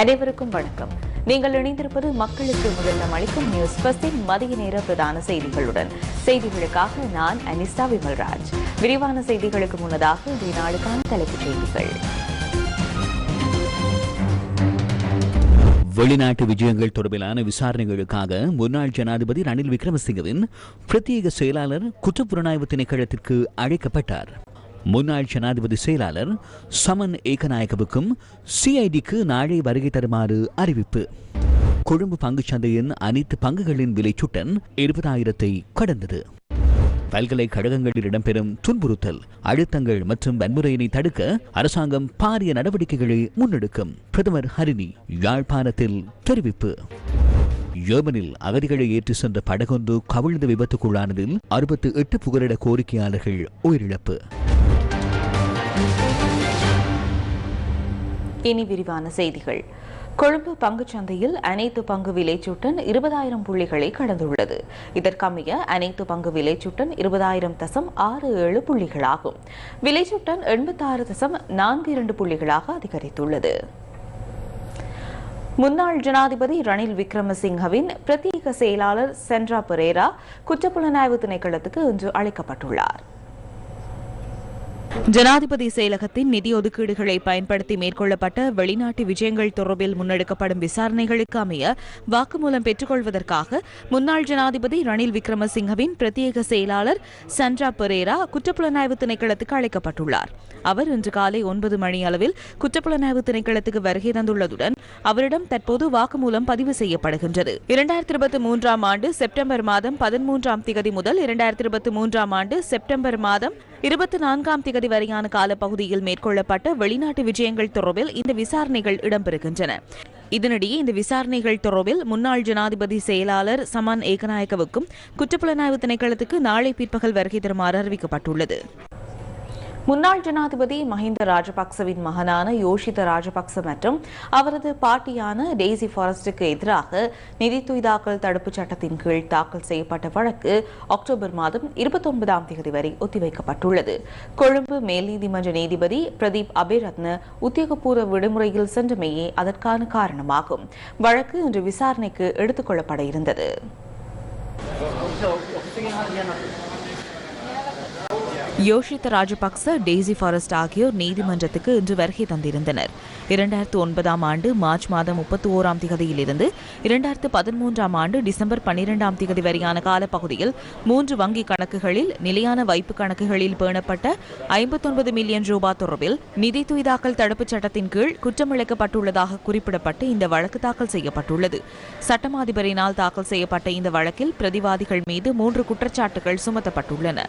அனைவருக்கும் வணக்கம். நீங்கள் இணைந்திருப்பது மக்களுக்கு முதலிடம் அளிக்கும் நியூஸ் பஸ்டின் மதிய நேர பிரதான செய்திகளுடன். செய்திகளுக்காக நான் அனிஸ்தா விமல்ராஜ். விரிவான செய்திகளுக்கு முன்னதாக இன்றைய நாளுக்கான தலைப்புச் செய்திகள். வெளிநாட்டு விஜயங்கள் தொடர்பிலான விசாரணைகளுக்காக முன்னாள் ஜனாதிபதி ரணில் விக்ரமசிங்கவின் பிரத்யேக செயலாளர் குற்றப்புலனாய்வு திணைக்களத்திற்கு அழைக்கப்பட்டார். முன்னாள் ஜனாதிபதி செயலாளர் சமன் ஏகநாயகவுக்கும் சிஐடிக்கு நாளை வருகை தருமாறு அறிவிப்பு. கொழும்பு பங்குச் சந்தையின் அனைத்து பங்குகளின் விலை சுட்டன் இருபதாயிரத்தை கடந்தது. பல்கலைக்கழகங்களில் இடம்பெறும் துன்புறுத்தல் அழுத்தங்கள் மற்றும் வன்முறையினை தடுக்க அரசாங்கம் பாரிய நடவடிக்கைகளை முன்னெடுக்கும். பிரதமர் ஹரிணி யாழ்ப்பாணத்தில் தெரிவிப்பு. யோமனில் அகதிகளை ஏற்றி சென்ற படகொன்று கவிழ்ந்து விபத்துக்குள்ளானதில் அறுபத்து எட்டு புகலிட கோரிக்கையாளர்கள் உயிரிழப்பு. இனி விரிவான செய்திகள். கொழும்பு பங்குச்சந்தையில் அனைத்து பங்கு விலைச்சுட்டன் இருபதாயிரம் புள்ளிகளை கடந்துள்ளது. இதற்கமைய அனைத்து பங்கு விலைச்சுட்டன் இருபதாயிரம் தசம் ஆறு ஏழு புள்ளிகளாகும். விலைச்சுட்டன் எண்பத்தாறு தசம் நான்கு இரண்டு புள்ளிகளாக அதிகரித்துள்ளது. முன்னாள் ஜனாதிபதி ரணில் விக்ரமசிங்கவின் பிரத்யேக செயலாளர் சென்ட்ரா பெரேரா குற்றப்புலனாய்வு திணைக்களத்துக்கு இன்று அழைக்கப்பட்டுள்ளார். ஜனாதிபதி செயலகத்தின் நிதி ஒதுக்கீடுகளை பயன்படுத்தி மேற்கொள்ளப்பட்ட வெளிநாட்டு விஜயங்கள் தொடர்பில் முன்னெடுக்கப்படும் விசாரணைகளுக்கு அமைய வாக்குமூலம் பெற்றுக்கொள்வதற்காக முன்னாள் ஜனாதிபதி ரணில் விக்ரமசிங்கவின் பிரத்யேக செயலாளர் சண்ட்ரா பெரேரா குற்றப்புலனாய்வு திணைக்களத்துக்கு அழைக்கப்பட்டுள்ளார். அவர் இன்று காலை ஒன்பது மணி அளவில் குற்றப்புலனாய்வு திணைக்களத்துக்கு வருகை தந்துள்ளதுடன் அவரிடம் தற்போது வாக்குமூலம் பதிவு செய்யப்படுகின்றது. இரண்டாயிரத்தி இருபத்தி மூன்றாம் ஆண்டு செப்டம்பர் மாதம் பதிமூன்றாம் திகதி முதல் இரண்டாயிரத்தி இருபத்தி மூன்றாம் ஆண்டு செப்டம்பர் மாதம் இருபத்தி நான்காம் திகதி வரையான காலப்பகுதியில் மேற்கொள்ளப்பட்ட வெளிநாட்டு விஜயங்கள் தொடர்பில் இந்த விசாரணைகள் இடம்பெறுகின்றன. இதனிடையே இந்த விசாரணைகள் தொடர்பில் முன்னாள் ஜனாதிபதி செயலாளர் சமான் ஏகநாயக்கவுக்கும் குற்றப்புலனாய்வு திணைக்களத்துக்கு நாளை பிற்பகல் வருகை தருமாறு அறிவிக்கப்பட்டுள்ளது. முன்னாள் ஜனாதிபதி மஹிந்த ராஜபக்சவின் மகனான யோஷித ராஜபக்ச மற்றும் அவரது பாட்டியான டெய்சி ஃபாரஸ்டுக்கு எதிராக நிதி துய்தாக்கல் தடுப்புச் சட்டத்தின் கீழ் தாக்கல் செய்யப்பட்ட வழக்கு அக்டோபர் மாதம் இருபத்தொன்பதாம் தேதி வரை ஒத்திவைக்கப்பட்டுள்ளது. கொழும்பு மேல் நீதிமன்ற நீதிபதி பிரதீப் அபேரத்ன உத்தியோகபூர்வ விடுமுறையில் சென்றமையே அதற்கான காரணமாகும். வழக்கு இன்று விசாரணைக்கு எடுத்துக் கொள்ளப்பட இருந்தது. யோஷித்த ராஜபக்ச டெய்சி ஃபாரஸ்ட் ஆகியோர் நீதிமன்றத்துக்கு இன்று வருகை தந்திருந்தனர். இரண்டாயிரத்து ஒன்பதாம் ஆண்டு மார்ச் மாதம் முப்பத்தி ஓராம் திகதியிலிருந்து இரண்டாயிரத்து பதிமூன்றாம் ஆண்டு டிசம்பர் பன்னிரெண்டாம் திகதி வரையான காலப்பகுதியில் மூன்று வங்கி கணக்குகளில் நிலையான வைப்பு கணக்குகளில் பேணப்பட்ட ஐம்பத்தொன்பது மில்லியன் ரூபாய் தொடர்பில் நிதி துய்தாக்கல் தடுப்புச் சட்டத்தின் கீழ் குற்றமிழைக்கப்பட்டுள்ளதாக குறிப்பிடப்பட்டு இந்த வழக்கு தாக்கல் செய்யப்பட்டுள்ளது. சட்டமாதிபரினால் தாக்கல் செய்யப்பட்ட இந்த வழக்கில் பிரதிவாதிகள் மீது மூன்று குற்றச்சாட்டுகள் சுமத்தப்பட்டுள்ளன.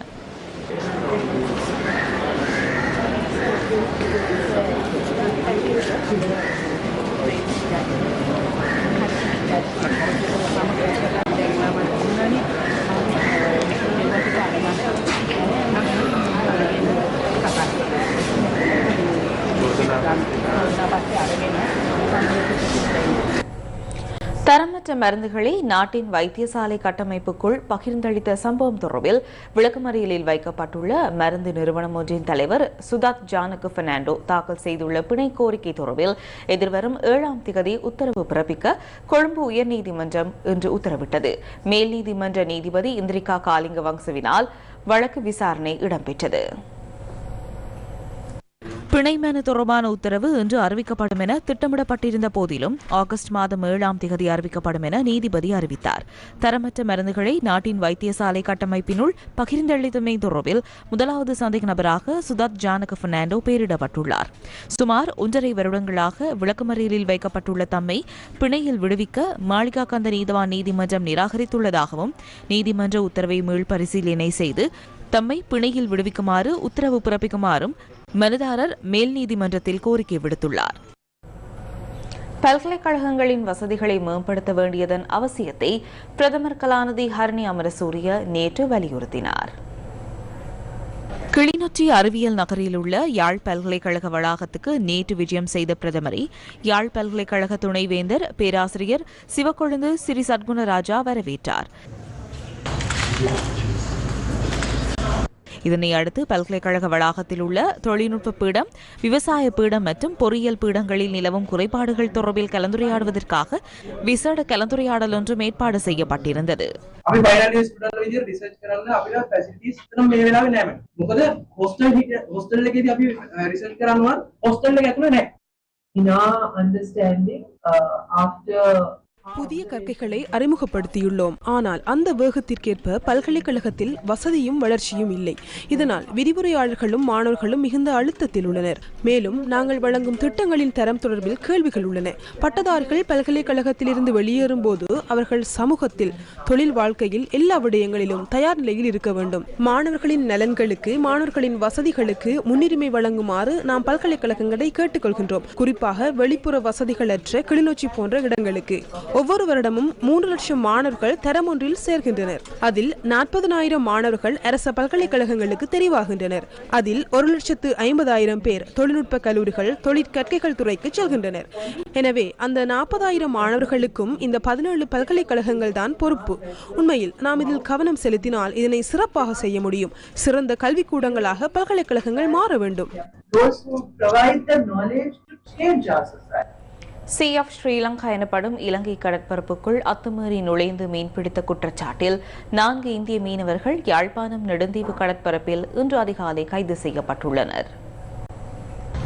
தரமற்ற மருந்துகளை நாட்டின் வைத்தியசாலை கட்டமைப்புக்குள் பகிர்ந்தளித்த சம்பவம் தொடர்பில் விளக்கமறியலில் வைக்கப்பட்டுள்ள மருந்து நிறுவனம் ஒன்றின் தலைவர் சுதாத் ஜானுக்கு பெர்னாண்டோ தாக்கல் செய்துள்ள பிணை கோரிக்கை தொடர்பில் எதிர்வரும் ஏழாம் திகதி உத்தரவு பிறப்பிக்க கொழும்பு உயர்நீதிமன்றம் இன்று உத்தரவிட்டது. மேல் நீதிமன்ற நீதிபதி இந்திரிகா காலிங்க வங்சவினால் வழக்கு விசாரணை இடம்பெற்றது. பிணைமேன தொடர்பான உத்தரவு இன்று அறிவிக்கப்படும் என திட்டமிடப்பட்டிருந்த போதிலும் ஆகஸ்ட் மாதம் ஏழாம் திகதி அறிவிக்கப்படும் என நீதிபதி அறிவித்தார். தரமற்ற மருந்துகளை நாட்டின் வைத்தியசாலை கட்டமைப்பினுள் பகிர்ந்தளித்தமை தொடர்பில் முதலாவது சந்தேக நபராக சுதாத் ஜானக பெர்னாண்டோ பெயரிடப்பட்டுள்ளார். சுமார் ஒன்றரை வருடங்களாக விளக்கமறியலில் வைக்கப்பட்டுள்ள தம்மை பிணையில் விடுவிக்க மாளிகா கந்த நீதவான் நீதிமன்றம் நிராகரித்துள்ளதாகவும் நீதிமன்ற உத்தரவை மீள்பரிசீலனை செய்து தம்மை பிணையில் விடுவிக்குமாறு உத்தரவு பிறப்பிக்குமாறும் மனுதாரர் மேல் நீதிமன்றத்தில் கோரிக்கை விடுத்துள்ளார். பல்கலைக்கழகங்களின் வசதிகளை மேம்படுத்த வேண்டியதன் அவசியத்தை பிரதமர் கலாநிதி ஹரணி அமரசூரிய நேற்று வலியுறுத்தினார். கிளிநொச்சி அறிவியல் நகரில் உள்ள யாழ் பல்கலைக்கழக வளாகத்துக்கு நேற்று விஜயம் செய்த பிரதமரை யாழ் பல்கலைக்கழக துணைவேந்தர் பேராசிரியர் சிவக்கொழுந்து சிறி சத்குணராஜா வரவேற்றார். இதனை அடுத்து பல்கலைக்கழக வளாகத்தில் உள்ள தொழில்நுட்ப பீடம் விவசாய பீடம் மற்றும் பொறியியல் பீடங்களில் நிலவும் குறைபாடுகள் தொடர்பில் கலந்துரையாடுவதற்காக விசேட கலந்துரையாடல் ஒன்றும் ஏற்பாடு செய்யப்பட்டிருந்தது අපි බයිනරිය ස්ටුඩන්ට්ලා විදිහට රිසර්ච් කරන්න අපිට ෆැසිලිටිස් එතන මේ වෙලාවේ නැහැ මම. මොකද හොස්ටල් හොස්ටල් එකේදී අපි රිසර්ච් කරනවා හොස්ටල් එක ඇතුලේ නැහැ. In our understanding, uh, after புதிய கற்கைகளை அறிமுகப்படுத்தியுள்ளோம். ஆனால் அந்த வேகத்திற்கேற்ப பல்கலைக்கழகத்தில் வசதியும் வளர்ச்சியும் இல்லை. இதனால் விரிவுரையாளர்களும் மாணவர்களும் மிகுந்த அழுத்தத்தில் உள்ளனர். மேலும் நாங்கள் வழங்கும் திட்டங்களின் தரம் தொடர்பில் கேள்விகள் உள்ளன. பட்டதாரிகள் பல்கலைக்கழகத்திலிருந்து வெளியேறும் போது அவர்கள் சமூகத்தில் தொழில் வாழ்க்கையில் எல்லா விடயங்களிலும் தயார் நிலையில் இருக்க வேண்டும். மாணவர்களின் நலன்களுக்கு மாணவர்களின் வசதிகளுக்கு முன்னுரிமை வழங்குமாறு நாம் பல்கலைக்கழகங்களை கேட்டுக்கொள்கின்றோம். குறிப்பாக வெளிப்புற வசதிகளற்ற கிளிநொச்சி போன்ற இடங்களுக்கு. ஒவ்வொரு வருடமும் மூன்று லட்சம் மாணவர்கள் தரம் ஒன்றில் சேர்கின்றனர். அதில் நாற்பதனாயிரம் மாணவர்கள் அரச பல்கலைக்கழகங்களுக்கு தெரிவாகின்றனர். அதில் ஒரு லட்சத்து ஐம்பதாயிரம் பேர் தொழில்நுட்ப கல்லூரிகள் தொழிற்கற்கைகள் துறைக்கு செல்கின்றனர். எனவே அந்த நாற்பதாயிரம் மாணவர்களுக்கும் இந்த பதினேழு பல்கலைக்கழகங்கள் தான் பொறுப்பு. உண்மையில் நாம் இதில் கவனம் செலுத்தினால் இதனை சிறப்பாக செய்ய முடியும். சிறந்த கல்விக்கூடங்களாக பல்கலைக்கழகங்கள் மாற வேண்டும். Those who provide the knowledge to change our society. Sea of Sri Lanka எனப்படும் இலங்கை கடற்பரப்புக்குள் அத்துமீறி நுழைந்து மீன்பிடித்த குற்றச்சாட்டில் நான்கு இந்திய மீனவர்கள் யாழ்ப்பாணம் நெடுந்தீவு கடற்பரப்பில் இன்று அதிகாலை கைது செய்யப்பட்டுள்ளனர்.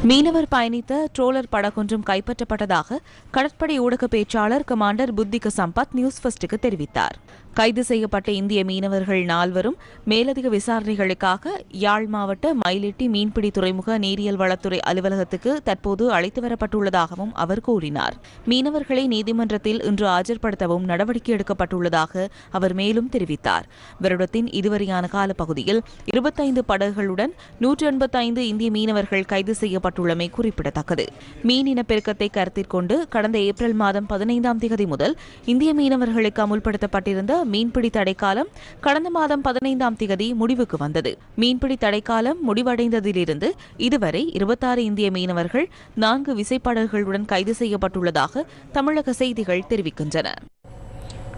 மீனவர் பயணித்த ட்ரோலர் படகொன்றும் கைப்பற்றப்பட்டதாக கடற்படை ஊடக பேச்சாளர் கமாண்டர் புத்திக சம்பத் நியூஸ் ஃபர்ஸ்டுக்கு தெரிவித்தார். கைது செய்யப்பட்ட இந்திய மீனவர்கள் நால்வரும் மேலதிக விசாரணைகளுக்காக யாழ் மாவட்ட மயிலெட்டி மீன்பிடி துறைமுக நீரியல் வளத்துறை அலுவலகத்துக்கு தற்போது அழைத்து வரப்பட்டுள்ளதாகவும் அவர் கூறினார். மீனவர்களை நீதிமன்றத்தில் இன்று ஆஜர்படுத்தவும் நடவடிக்கை எடுக்கப்பட்டுள்ளதாக அவர் மேலும் தெரிவித்தார். வருடத்தின் இதுவரையான காலப்பகுதியில் இருபத்தைந்து படகுகளுடன் நூற்று எண்பத்தைந்து இந்திய மீனவர்கள் கைது செய்யப்பட்டுள்ளமை குறிப்பிடத்தக்கது. மீன் இனப்பெருக்கத்தை கருத்தில் கொண்டு கடந்த ஏப்ரல் மாதம் பதினைந்தாம் தேதி முதல் இந்திய மீனவர்களுக்கு அமுல்படுத்தப்பட்டிருந்த மீன்பிடி தடைக்காலம் கடந்த மாதம் பதினைந்தாம் தேதி முடிவுக்கு வந்தது. மீன்பிடி தடைக்காலம் முடிவடைந்ததிலிருந்து இதுவரை இருபத்தாறு இந்திய மீனவர்கள் நான்கு விசைப்படகுகளுடன் கைது செய்யப்பட்டுள்ளதாக தமிழக செய்திகள் தெரிவிக்கின்றன.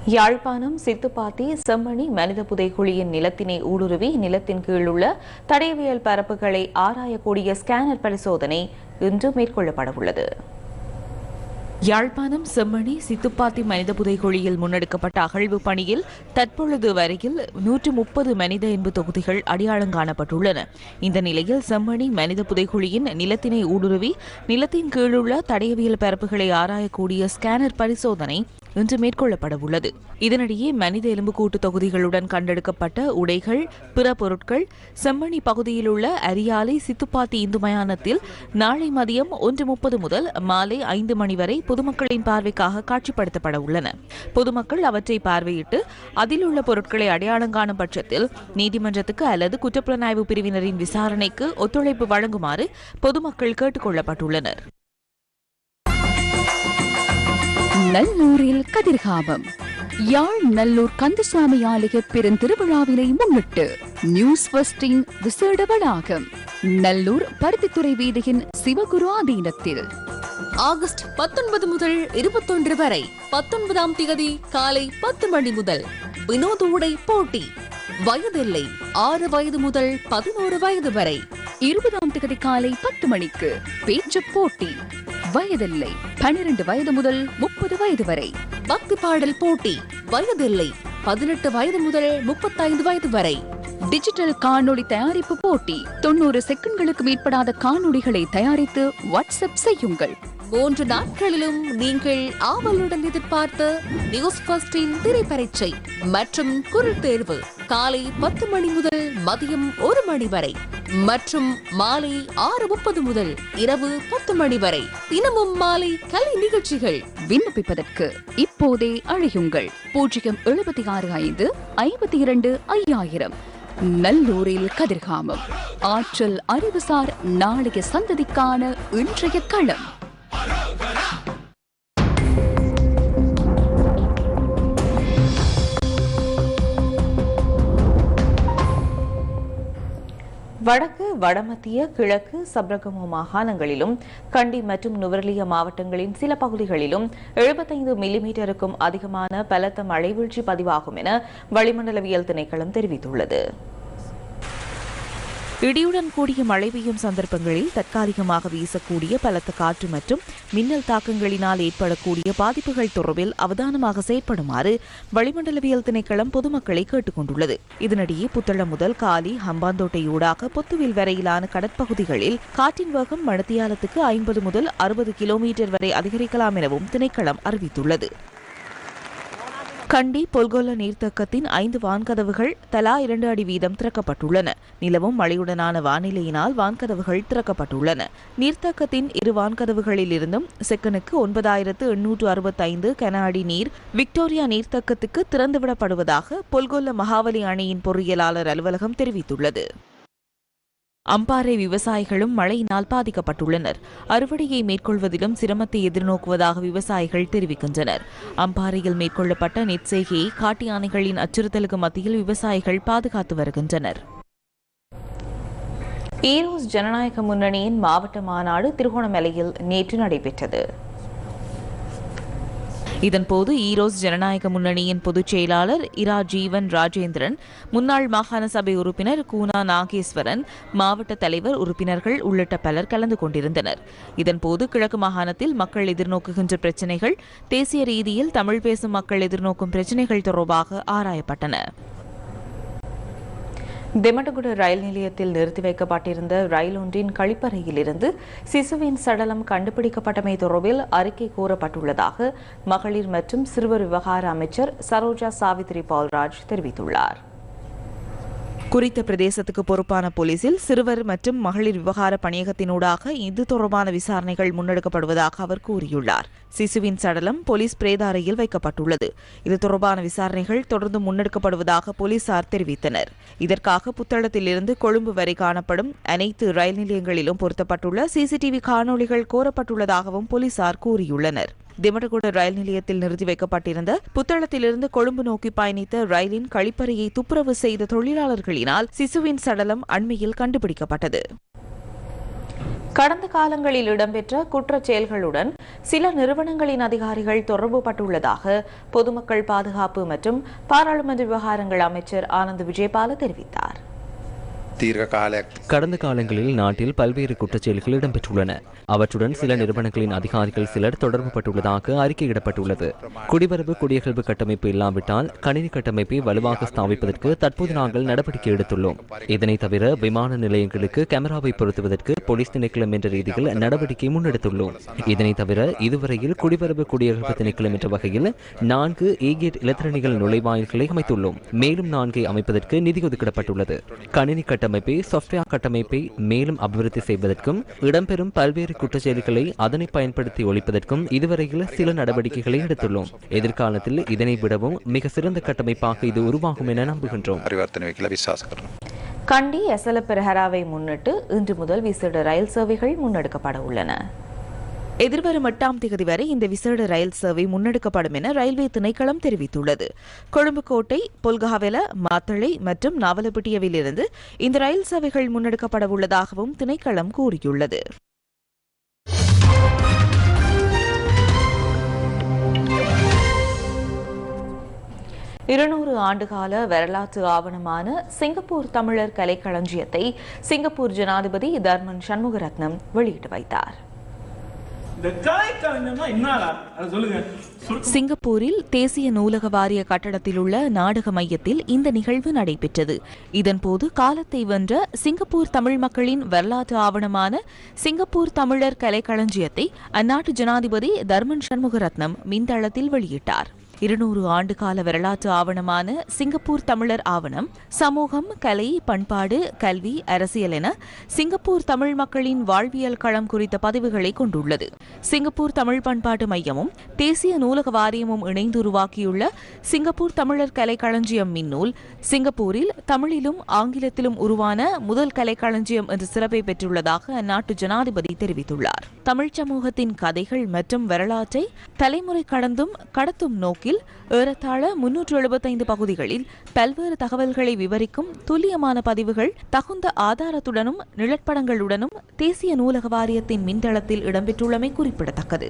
யாழ்ப்பாணம் சித்துப்பாத்தி செம்மணி மனித புதைக்குழியின் நிலத்தினை ஊடுருவி நிலத்தின் கீழ் உள்ள தடயவியல் பரப்புகளை ஆராயக்கூடிய ஸ்கேனர் பரிசோதனை இன்று மேற்கொள்ளப்படவுள்ளது. யாழ்ப்பாணம் செம்மணி சித்துப்பாத்தி மனித புதைகுழியில் முன்னெடுக்கப்பட்ட அகழ்வு பணியில் தற்பொழுது வரையில் நூற்று முப்பது மனித எண்பு தொகுதிகள் அடையாளம் காணப்பட்டுள்ளன. இந்த நிலையில் செம்மணி மனித புதைகுழியின் நிலத்தினை ஊடுருவி நிலத்தின் கீழுள்ள தடயவியல் பரப்புகளை ஆராயக்கூடிய ஸ்கேனர் பரிசோதனை இன்று மேற்கொள்ளப்பட உள்ளது இதனிடையே மனித எலும்புக்கூட்டு தொகுதிகளுடன் கண்டெடுக்கப்பட்ட உடைகள் பிற பொருட்கள் செம்மணி பகுதியில் உள்ள அரியாலை சித்துப்பாத்தி இந்து மயானத்தில் நாளை மதியம் ஒன்று முப்பது முதல் மாலை ஐந்து மணி வரை பொதுமக்களின் பார்வைக்காக காட்சிப்படுத்தப்பட உள்ளன. பொதுமக்கள் அவற்றை பார்வையிட்டு அதில் உள்ள பொருட்களை அடையாளம் காணும் பட்சத்தில் நீதிமன்றத்துக்கு அல்லது குற்றப்புலனாய்வு பிரிவினரின் விசாரணைக்கு ஒத்துழைப்பு வழங்குமாறு பொதுமக்கள் கேட்டுக் நல்லூரில் கதிர்காமம் யாழ் நல்லூர் கந்தசாமி ஆலய பெருந்திருவிழாவினை முன்னிட்டு நியூஸ் ஃபர்ஸ்டின் விசேட வளாகம் நல்லூர் பருத்தித்துறை வீதியின் சிவகுரு ஆதீனத்தில். ஆகஸ்ட் பத்தொன்பது முதல் இருபத்தொன்று வரை பத்தொன்பதாம் தேதி காலை பத்து மணி முதல் வினோத உடை போட்டி. வயதில்லை ஆறு வயது முதல் பதினோரு வயது வரை இருபதாம் தேதி காலை பத்து மணிக்கு பேச்சு போட்டி. வயதில்லை பனிரெண்டு வயது முதல் முப்பது வயது வரை. பக்தி பாடல் போட்டி வயதில்லை. பதினெட்டு வயது முதல் முப்பத்தைந்து வயது வரை. டிஜிட்டல் காணொளி தயாரிப்பு போட்டி தொண்ணூறு செகண்ட்களுக்கு மேற்படாத காணொளிகளை தயாரித்து வாட்ஸ்அப் செய்யுங்கள். மூன்று நாட்களிலும் நீங்கள் ஆவலுடன் எதிர்பார்த்த நியூஸ் ஃபர்ஸ்டின் திரைப்பரீட்சை மற்றும் குரல் தேர்வு. காலை பத்து மணி முதல் மதியம் ஒரு மணி வரை. மற்றும் மாலை ஆறு முப்பது முதல் இரவு பத்து மணி வரை தினமும் மாலை கலை நிகழ்ச்சிகள் விண்ணப்பிப்பதற்கு இப்போதே அழையுங்கள். பூஜ்ஜியம் எழுபத்தி ஆறு ஐந்து ஐம்பத்தி இரண்டு ஐயாயிரம். நல்லூரில் கதிர்காமம். ஆற்றல் அறிவுசார் நாளைய சந்ததிக்கான இன்றைய களம். வடக்கு வடமத்திய கிழக்கு சப்ரகமு மாகாணங்களிலும் கண்டி மற்றும் நுவரலிய மாவட்டங்களின் சில பகுதிகளிலும் எழுபத்தைந்து மில்லிமீட்டருக்கும் அதிகமான பலத்த மழை வீழ்ச்சி பதிவாகும் என வளிமண்டலவியல் திணைக்களம் தெரிவித்துள்ளது. இடியுடன் கூடிய மழை பெய்யும் சந்தர்ப்பங்களில் தற்காலிகமாக வீசக்கூடிய பலத்த காற்று மற்றும் மின்னல் தாக்கங்களினால் ஏற்படக்கூடிய பாதிப்புகள் தொடர்பில் அவதானமாக செயற்படுமாறு வளிமண்டலவியல் திணைக்களம் பொதுமக்களை கேட்டுக் கொண்டுள்ளது இதனிடையே புத்தளம் முதல் காலி ஹம்பாந்தோட்டை ஊடாக பொத்துவில் வரையிலான கடற்பகுதிகளில் காற்றின் வேகம் மணத்தியாலத்துக்கு ஐம்பது முதல் அறுபது கிலோமீட்டர் வரை அதிகரிக்கலாம் எனவும் திணைக்களம் அறிவித்துள்ளது. கண்டி பொல்கொல்ல நீர்த்தக்கத்தின் ஐந்து வான்கதவுகள் தலா இரண்டு அடி வீதம் திறக்கப்பட்டுள்ளன. நிலவும் மழையுடனான வானிலையினால் வான்கதவுகள் திறக்கப்பட்டுள்ளன. நீர்த்தக்கத்தின் இரு வான்கதவுகளில் இருந்தும் செக்கனுக்கு ஒன்பதாயிரத்து எண்ணூற்று அறுபத்தைந்து கன அடி நீர் விக்டோரியா நீர்த்தக்கத்துக்கு திறந்துவிடப்படுவதாக பொல்கொல்ல மகாவலி அணையின் பொறியியலாளர் அலுவலகம் தெரிவித்துள்ளது. அம்பாறை விவசாயிகளும் மழையினால் பாதிக்கப்பட்டுள்ளனர். அறுவடையை மேற்கொள்வதிலும் சிரமத்தை எதிர்நோக்குவதாக விவசாயிகள் தெரிவிக்கின்றனர். அம்பாறையில் மேற்கொள்ளப்பட்ட நெற்செய்கையை காட்டு யானைகளின் அச்சுறுத்தலுக்கு மத்தியில் விவசாயிகள் பாதுகாத்து வருகின்றனர். ஈரோஸ் ஜனநாயக முன்னணியின் மாவட்ட மாநாடு திருகோணமலையில் நேற்று நடைபெற்றது. இதன்போது ஈரோஸ் ஜனநாயக முன்னணியின் பொதுச் செயலாளர் இரா ஜீவன் ராஜேந்திரன் முன்னாள் மாகாண சபை உறுப்பினர் கூனா நாகேஸ்வரன் மாவட்ட தலைவர் உறுப்பினர்கள் உள்ளிட்ட பலர் கலந்து கொண்டிருந்தனர். இதன்போது கிழக்கு மாகாணத்தில் மக்கள் எதிர்நோக்குகின்ற பிரச்சினைகள் தேசிய ரீதியில் தமிழ் பேசும் மக்கள் எதிர்நோக்கும் பிரச்சினைகள் தொடர்பாக ஆராயப்பட்டன. தெமட்டகுட ரயில் நிலையத்தில் நிறுத்தி வைக்கப்பட்டிருந்த ரயில் ஒன்றின் கழிப்பறையிலிருந்து சிசுவின் சடலம் கண்டுபிடிக்கப்பட்டமை தொடர்பில் அறிக்கை கூறப்பட்டுள்ளதாக மகளிர் மற்றும் சிறுவர் விவகார அமைச்சர் சரோஜா சாவித்ரி பால்ராஜ் தெரிவித்துள்ளார். குறித்த பிரதேசத்துக்கு பொறுப்பான போலீசில் சிறுவர் மற்றும் மகளிர் விவகார பணியகத்தினூடாக இது தொடர்பான விசாரணைகள் முன்னெடுக்கப்படுவதாக அவர் கூறியுள்ளார். சிசுவின் சடலம் போலீஸ் பிரேத அறையில் வைக்கப்பட்டுள்ளது. இது தொடர்பான விசாரணைகள் தொடர்ந்து முன்னெடுக்கப்படுவதாக போலீசார் தெரிவித்தனர். இதற்காக புத்தளத்திலிருந்து கொழும்பு வரை காணப்படும் அனைத்து ரயில் நிலையங்களிலும் பொருத்தப்பட்டுள்ள சிசிடிவி காணொளிகள் கோரப்பட்டுள்ளதாகவும் போலீசார் கூறியுள்ளனர். திமடகுட ரயில் நிலையத்தில் நிறுத்தி வைக்கப்பட்டிருந்த புத்தளத்திலிருந்து கொழும்பு நோக்கி பயணித்த ரயிலின் கழிப்பறையை துப்புரவு செய்த தொழிலாளர்களினால் சிசுவின் சடலம் அண்மையில் கண்டுபிடிக்கப்பட்டது. கடந்த காலங்களில் இடம்பெற்ற குற்றச் செயல்களுடன் சில நிறுவனங்களின் அதிகாரிகள் தொடர்பு பட்டுள்ளதாக பொதுமக்கள் பாதுகாப்பு மற்றும் பாராளுமன்ற விவகாரங்கள் அமைச்சர் ஆனந்த் விஜயபால தெரிவித்தார். கடந்த காலங்களில் நாட்டில் பல்வேறு குற்றச்செயல்கள் இடம்பெற்றுள்ளன. அவற்றுடன் சில நிறுவனங்களின் அதிகாரிகள் சிலர் தொடர்புபட்டுள்ளதாக அறிக்கையிடப்பட்டுள்ளது. குடிவரவு குடியகல்வு கட்டமைப்பு இல்லாவிட்டால் கணினி கட்டமைப்பை வலுவாக ஸ்தாபிப்பதற்கு தற்போது நாங்கள் நடவடிக்கை எடுத்துள்ளோம். இதனை தவிர விமான நிலையங்களுக்கு கேமராவை பொருத்துவதற்கு போலீஸ் திணைக்களம் என்ற ரீதியில் நடவடிக்கை முன்னெடுத்துள்ளோம். இதனை தவிர இதுவரையில் குடிவரவு குடியகல்வு திணைக்களம் என்ற வகையில் நான்கு ஏகேட் இலத்திரணிகள் நுழைவாயில்களை அமைத்துள்ளோம். மேலும் நான்கை அமைப்பதற்கு நிதி ஒதுக்கிடப்பட்டுள்ளது. கணினி கட்ட கட்டமைப்பை சாஃப்ட்வேர் கட்டமைப்பை மேலும் அபிவிருத்தி செய்வதற்கும் இடம்பெறும் பல்வேறு குற்றச்செயல்களை அதனை பயன்படுத்தி ஒழிப்பதற்கும் இதுவரையில் சில நடவடிக்கைகளை எடுத்துள்ளோம். எதிர்காலத்தில் இதனை விடவும் மிக சிறந்த கட்டமைப்பாக இது உருவாகும் என நம்புகின்றோம். கண்டி எசல பெருஹராவை முன்னிட்டு இன்று முதல் விசேட ரயில் சேவைகள் முன்னெடுக்கப்பட உள்ளன. எதிர்வரும் எட்டாம் தேதி வரை இந்த விசேட ரயில் சேவை முன்னெடுக்கப்படும் என ரயில்வே திணைக்களம் தெரிவித்துள்ளது. கொழும்புக்கோட்டை பொல்காவெல மாத்தளை மற்றும் நாவலப்பிட்டியவிலிருந்து இந்த ரயில் சேவைகள் முன்னெடுக்கப்பட உள்ளதாகவும் திணைக்களம் கூறியுள்ளது. இருநூறு ஆண்டுகால வரலாற்று ஆவணமான சிங்கப்பூர் தமிழர் கலைக்களஞ்சியத்தை சிங்கப்பூர் ஜனாதிபதி தர்மன் சண்முகரத்னம் வெளியிட்டு வைத்தார். சிங்கப்பூரில் தேசிய நூலக வாரிய கட்டடத்தில் உள்ள நாடக மையத்தில் இந்த நிகழ்வு நடைபெற்றது. இதன்போது காலத்தை வென்ற சிங்கப்பூர் தமிழ் மக்களின் வரலாற்று ஆவணமான சிங்கப்பூர் தமிழர் கலைக்களஞ்சியத்தை அந்நாட்டு ஜனாதிபதி தர்மன் சண்முகரத்னம் மின்தளத்தில் வெளியிட்டார். இருநூறு ஆண்டுகால வரலாற்று ஆவணமான சிங்கப்பூர் தமிழர் ஆவணம் சமூகம் கலை பண்பாடு கல்வி அரசியல் என சிங்கப்பூர் தமிழ் மக்களின் வாழ்வியல் களம் குறித்த பதிவுகளை கொண்டுள்ளது. சிங்கப்பூர் தமிழ் பண்பாட்டு மையமும் தேசிய நூலக வாரியமும் இணைந்து உருவாக்கியுள்ள சிங்கப்பூர் தமிழர் கலைக்களஞ்சியம் மின்னூல் சிங்கப்பூரில் தமிழிலும் ஆங்கிலத்திலும் உருவான முதல் கலைக்களஞ்சியம் என்ற சிறப்பை பெற்றுள்ளதாக அந்நாட்டு ஜனாதிபதி தெரிவித்துள்ளார். தமிழ் சமூகத்தின் கதைகள் மற்றும் வரலாற்றை தலைமுறை கடந்தும் கடத்தும் நோக்கில் ஏறத்தாழ முன்னூற்று எழுபத்தைந்து பகுதிகளில் பல்வேறு தகவல்களை விவரிக்கும் துல்லியமான பதிவுகள் தகுந்த ஆதாரத்துடனும் நிழற்படங்களுடனும் தேசிய நூலக வாரியத்தின் மின்தளத்தில் இடம்பெற்றுள்ளமை குறிப்பிடத்தக்கது.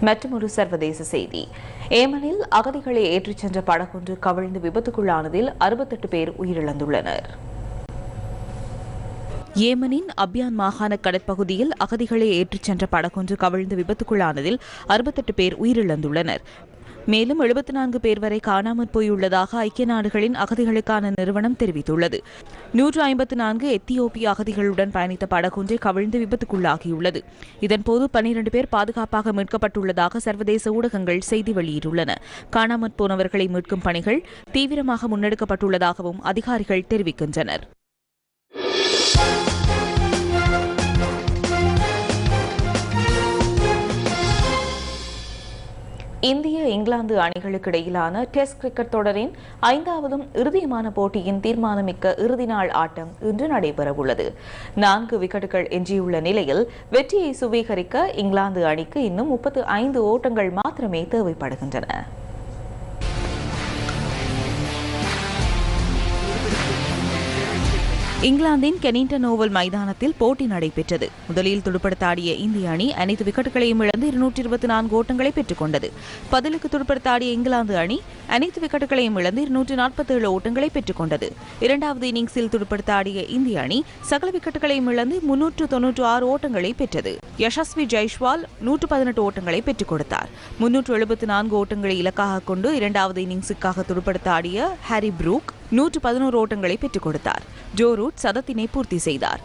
மற்றொரு சர்வதேச செய்தி. ஏமனில் அகதிகளை ஏற்றிச் சென்ற படகொன்று கவிழ்ந்து விபத்துக்குள்ளானதில் அறுபத்தெட்டு பேர் உயிரிழந்துள்ளனர். ஏமனின் அபியான் மாகாண கடற்பகுதியில் அகதிகளை ஏற்றிச் சென்ற படகொன்று கவிழ்ந்து விபத்துக்குள்ளானதில் அறுபத்தெட்டு பேர் உயிரிழந்துள்ளனர். மேலும் எழுபத்தி நான்கு பேர் வரை காணாமற் போயுள்ளதாக ஐக்கிய நாடுகளின் அகதிகளுக்கான நிறுவனம் தெரிவித்துள்ளது. நூற்று ஐம்பத்து நான்கு எத்தியோப்பிய அகதிகளுடன் பயணித்த படகொன்றை கவிழ்ந்து விபத்துக்குள்ளாகியுள்ளது. இதன்போது பனிரண்டு பேர் பாதுகாப்பாக மீட்கப்பட்டுள்ளதாக சர்வதேச ஊடகங்கள் செய்தி வெளியிட்டுள்ளன. காணாமற் போனவர்களை மீட்கும் பணிகள் தீவிரமாக முன்னெடுக்கப்பட்டுள்ளதாகவும் அதிகாரிகள் தெரிவிக்கின்றனர். இந்திய இங்கிலாந்து அணிகளுக்கு இடையிலான டெஸ்ட் கிரிக்கெட் தொடரின் ஐந்தாவதும் இறுதியுமான போட்டியின் தீர்மானமிக்க இறுதி நாள் ஆட்டம் இன்று நடைபெறவுள்ளது. நான்கு விக்கெட்டுகள் எஞ்சியுள்ள நிலையில் வெற்றியை சுவீகரிக்க இங்கிலாந்து அணிக்கு இன்னும் முப்பத்து ஐந்து ஓட்டங்கள் மாத்திரமே தேவைப்படுகின்றன. இங்கிலாந்தின் கெனிங்டன் ஓவல் மைதானத்தில் போட்டி நடைபெற்றது. முதலில் துடுப்படுத்தாடிய இந்திய அணி அனைத்து விக்கெட்டுகளையும் இழந்து இருநூற்றி இருபத்தி நான்கு ஓட்டங்களை பெற்றுக் கொண்டது பதிலுக்கு துடுப்படுத்தாடிய இங்கிலாந்து அணி அனைத்து விக்கெட்டுகளையும் இழந்து இருநூற்றி நாற்பத்தேழு ஓட்டங்களை பெற்றுக் கொண்டது இரண்டாவது இன்னிங்ஸில் துடுப்படுத்தாடிய இந்திய அணி சகல விக்கெட்டுகளையும் இழந்து முன்னூற்று தொன்னூற்று ஆறு ஓட்டங்களை பெற்றது. யசஸ்வி ஜெய்ஷ்வால் நூற்று பதினெட்டு ஓட்டங்களை பெற்றுக் கொடுத்தார். முன்னூற்று எழுபத்தி நான்கு ஓட்டங்களை இலக்காக கொண்டு இரண்டாவது இன்னிங்ஸுக்காக துடுப்படுத்தாடிய ஹாரி ப்ரூக் நூற்று பதினோரு ஓட்டங்களை பெற்றுக் கொடுத்தார். ஜோ ரூட் சதத்தினை பூர்த்தி செய்தார்.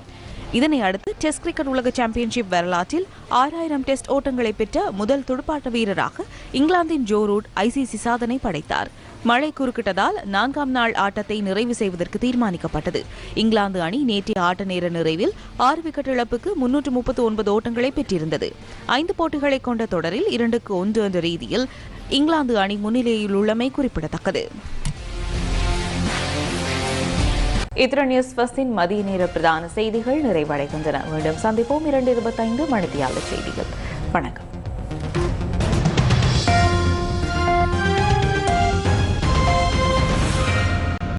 இதனை அடுத்து டெஸ்ட் கிரிக்கெட் உலக சாம்பியன்ஷிப் வரலாற்றில் ஆறாயிரம் டெஸ்ட் ஓட்டங்களை பெற்ற முதல் துடுப்பாட்ட வீரராக இங்கிலாந்தின் ஜோ ரூட் ஐசிசி சாதனை படைத்தார். மழை குறுக்கிட்டதால் நான்காம் நாள் ஆட்டத்தை நிறைவு செய்வதற்கு தீர்மானிக்கப்பட்டது. இங்கிலாந்து அணி நேற்றைய ஆட்ட நேர நிறைவில் ஆறு விக்கெட் இழப்புக்கு முன்னூற்று முப்பத்தி ஒன்பது ஓட்டங்களை பெற்றிருந்தது. ஐந்து போட்டிகளை கொண்ட தொடரில் இரண்டுக்கு ஒன்று என்ற ரீதியில் இங்கிலாந்து அணி முன்னிலையில் உள்ளமை குறிப்பிடத்தக்கது. இத்துடன் நியூஸ் பஸ்டின் மதிய நேர பிரதான செய்திகள் நிறைவடைகின்றன. மீண்டும் சந்திப்போம் இரண்டு இருபத்தைந்து மணித்தியால செய்திகள். வணக்கம்.